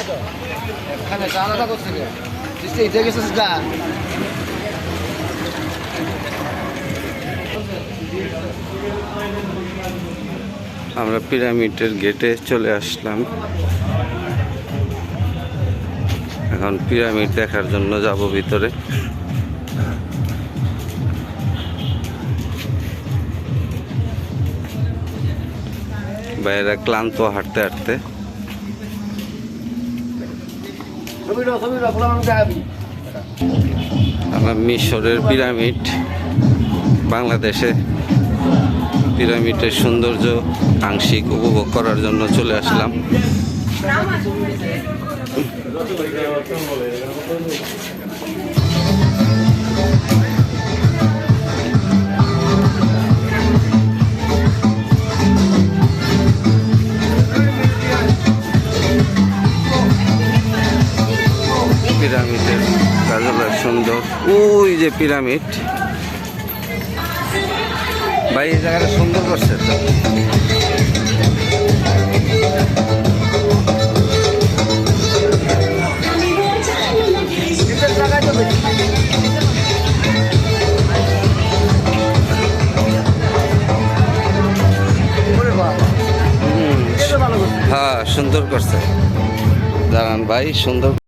এখানে আলাদা করছে এটা গেছিস গা আমরা পিরামিডের গেটে চলে আসলাম। এখন পিরামিড দেখার জন্য যাব ভিতরে। বাইরে ক্লান্ত হাঁটতে হাঁটতে। আমরা মিশরের পিরামিড বাংলাদেশে পিরামিডের সৌন্দর্য আংশিক উপভোগ করার জন্য চলে আসলাম। পিরামিডের কাজলা সুন্দর। ওই যে পিরামিড ভাই, এই জায়গাটা সুন্দর করছে তো। হ্যাঁ সুন্দর করছে। দাঁড়ান ভাই, সুন্দর